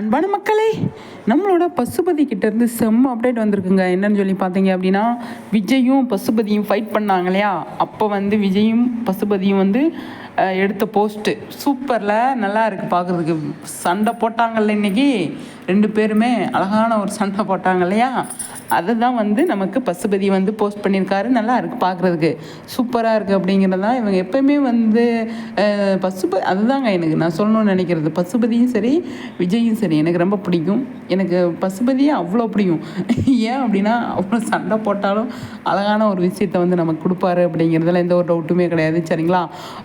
அன்பான மக்களே நம்மளோட பசுபதி கிட்டேருந்து செம்ம அப்டேட் வந்திருக்குங்க. என்னன்னு சொல்லி பார்த்தீங்க அப்படின்னா விஜயும் பசுபதியும் ஃபைட் பண்ணாங்க இல்லையா? அப்போ வந்து விஜயும் பசுபதியும் வந்து எடுத்த போஸ்ட்டு சூப்பரில் நல்லா இருக்குது பார்க்குறதுக்கு சண்டை போட்டாங்கல்ல இன்னைக்கு. ரெண்டு பேருமே அழகான ஒரு சண்டை போட்டாங்க இல்லையா? அதை தான் வந்து நமக்கு பசுபதி வந்து போஸ்ட் பண்ணியிருக்காரு. நல்லா இருக்குது பார்க்குறதுக்கு. சூப்பராக இருக்குது அப்படிங்கிறது தான் இவங்க எப்பயுமே வந்து பசுபதி அதுதாங்க எனக்கு நான் சொல்லணும்னு நினைக்கிறது. பசுபதியும் சரி விஜயும் சரி எனக்கு ரொம்ப பிடிக்கும். எனக்கு பசுபதியே அவ்வளோ பிடிக்கும். ஏன் அப்படின்னா அவ்வளோ சண்டை போட்டாலும் அழகான ஒரு விஷயத்த வந்து நமக்கு கொடுப்பாரு அப்படிங்கிறதுல எந்த ஒரு டவுட்டுமே கிடையாது. சரிங்களா?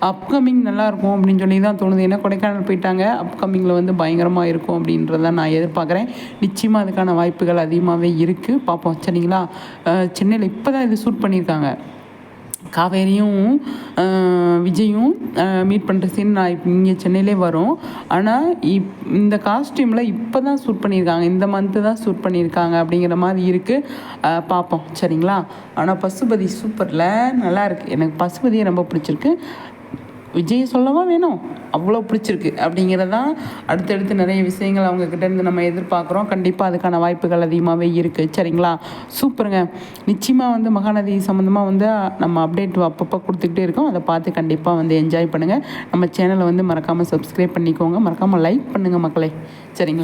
அப்கமிங் நல்லாயிருக்கும் அப்படின்னு சொல்லி தான் தோணுது. ஏன்னா கொடைக்கானல் போயிட்டாங்க. அப்கமிங்கில் வந்து பயங்கரமாக இருக்கும் அப்படின்றத நான் எதிர்பார்க்குறேன். நிச்சயமாக அதுக்கான வாய்ப்புகள் அதிகமாகவே இருக்குது பார்ப்போம் சரிங்களா? சென்னையில் இப்போ தான் இது ஷூட் பண்ணியிருக்காங்க. காவேரியும் விஜயும் மீட் பண்ணுற சீன் நான் இப்போ இங்கே சென்னையிலே வரும். ஆனால் இப் இந்த காஸ்டியூமில் இப்போ தான் ஷூட் பண்ணியிருக்காங்க. இந்த மந்த்து தான் ஷூட் பண்ணியிருக்காங்க அப்படிங்கிற மாதிரி இருக்குது பார்ப்போம் சரிங்களா? ஆனால் பசுபதி சூப்பரில் நல்லா இருக்குது எனக்கு பசுபதியை ரொம்ப பிடிச்சிருக்கு. விஜய் சொல்லவா வேணும்? அவ்வளோ பிடிச்சிருக்கு. அப்படிங்கிறதான் அடுத்தடுத்து நிறைய விஷயங்கள் அவங்கக்கிட்ட இருந்து நம்ம எதிர்பார்க்குறோம். கண்டிப்பாக அதுக்கான வாய்ப்புகள் அதிகமாகவே இருக்குது சரிங்களா? சூப்பருங்க. நிச்சயமாக வந்து மகாநதி சம்மந்தமாக வந்து நம்ம அப்டேட் அப்பப்போ கொடுத்துக்கிட்டே இருக்கோம். அதை பார்த்து கண்டிப்பாக வந்து என்ஜாய் பண்ணுங்கள் நம்ம சேனலை வந்து மறக்காமல் சப்ஸ்கிரைப் பண்ணிக்கோங்க. மறக்காமல் லைக் பண்ணுங்கள் மக்களை. சரிங்களா?